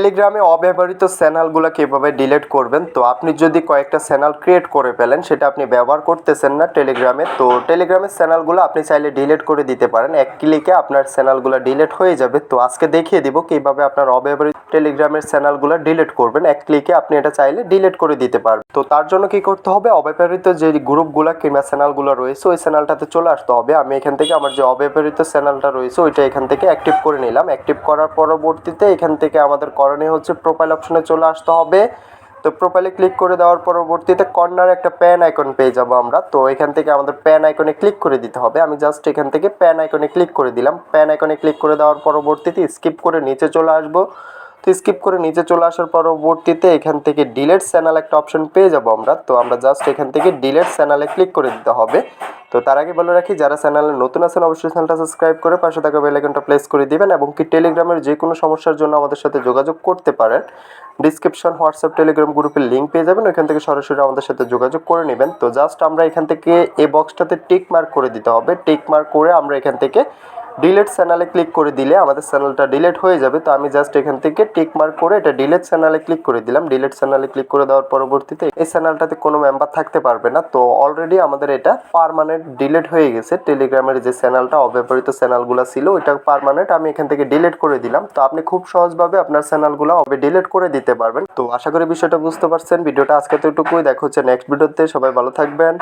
টেলিগ্রামে অব্যবহৃত চ্যানেলগুলো কীভাবে ডিলিট করবেন? তো আপনি যদি কয়েকটা চ্যানেল ক্রিয়েট করে ফেলেন, সেটা আপনি ব্যবহার করতেছেন না টেলিগ্রামে, তো টেলিগ্রামের চ্যানেলগুলো আপনি চাইলে ডিলিট করে দিতে পারেন। এক ক্লিকে আপনার চ্যানেলগুলো ডিলিট হয়ে যাবে। তো আজকে দেখিয়ে দিব কীভাবে আপনার অব্যবহৃত টেলিগ্রামের চ্যানেলগুলো ডিলিট করবেন। এক ক্লিকে আপনি এটা চাইলে ডিলিট করে দিতে পারবেন। তো তার জন্য কি করতে হবে? অব্যবহৃত যে গ্রুপগুলো কিংবা চ্যানেলগুলো রয়েছে, ওই চ্যানেলটাতে চলে আসতে হবে। আমি এখান থেকে আমার যে অব্যবহৃত চ্যানেলটা রয়েছে, ওইটা এখান থেকে অ্যাক্টিভ করে নিলাম। অ্যাক্টিভ করার পরবর্তীতে এখান থেকে আমাদের করণীয় হচ্ছে প্রোফাইল অপশনে চলে আসতে হবে। তো প্রোফাইলে ক্লিক করে দেওয়ার পরবর্তীতে কর্নারে একটা প্যান আইকন পেয়ে যাব আমরা। তো এখান থেকে আমাদের প্যান আইকনে ক্লিক করে দিতে হবে। আমি জাস্ট এখান থেকে প্যান আইকনে ক্লিক করে দিলাম। প্যান আইকনে ক্লিক করে দেওয়ার পরবর্তীতে স্কিপ করে নিচে চলে আসব। তো স্কিপ করে নিচে চলে আসার পরবর্তীতে এখান থেকে ডিলেট চ্যানেল একটা অপশন পেয়ে যাব আমরা। তো আমরা জাস্ট এখান থেকে ডিলেট চ্যানেলে ক্লিক করে দিতে হবে। তো তার আগে বলে রাখি, যারা চ্যানেলে নতুন আছেন, অবশ্যই চ্যানেলটা সাবস্ক্রাইব করে পাশে থাকা বেল আইকনটা প্লেস করে দিবেন এবং কি টেলিগ্রামের যে কোনো সমস্যার জন্য আমাদের সাথে যোগাযোগ করতে পারেন ডিসক্রিপশন হোয়াটসঅ্যাপ টেলিগ্রাম গ্রুপের লিঙ্ক পেয়ে যাবেন, ওইখান থেকে সরাসরি আমাদের সাথে যোগাযোগ করে নেবেন। তো জাস্ট আমরা এখান থেকে এ বক্সটাতে টিক মার্ক করে দিতে হবে। টিক মার্ক করে আমরা এখান থেকে ডিলেট চ্যানেলে ক্লিক করে দিলে আমাদের চ্যানেলটা ডিলেট হয়ে যাবে। তো আমি জাস্ট এখান থেকে টিক মার্ক করে এটা ডিলেট চ্যানেলে ক্লিক করে দিলাম। ডিলেট চ্যানেলে ক্লিক করে দেওয়ার পরবর্তীতে এই চ্যানেলটাতে কোনো মেম্বার থাকতে পারবে না। তো অলরেডি আমাদের এটা পারমানেন্ট ডিলেট হয়ে গেছে। টেলিগ্রামের যে চ্যানেলটা অব্যবহৃত চ্যানেলগুলো ছিল, ওইটা পারমানেন্ট আমি এখান থেকে ডিলিট করে দিলাম। তো আপনি খুব সহজভাবে আপনার চ্যানেলগুলো অবে ডিলিট করে দিতে পারবেন। তো আশা করি বিষয়টা বুঝতে পারছেন। ভিডিওটা আজকে তো এটুকুই দেখা হচ্ছে নেক্সট ভিডিওতে। সবাই ভালো থাকবেন।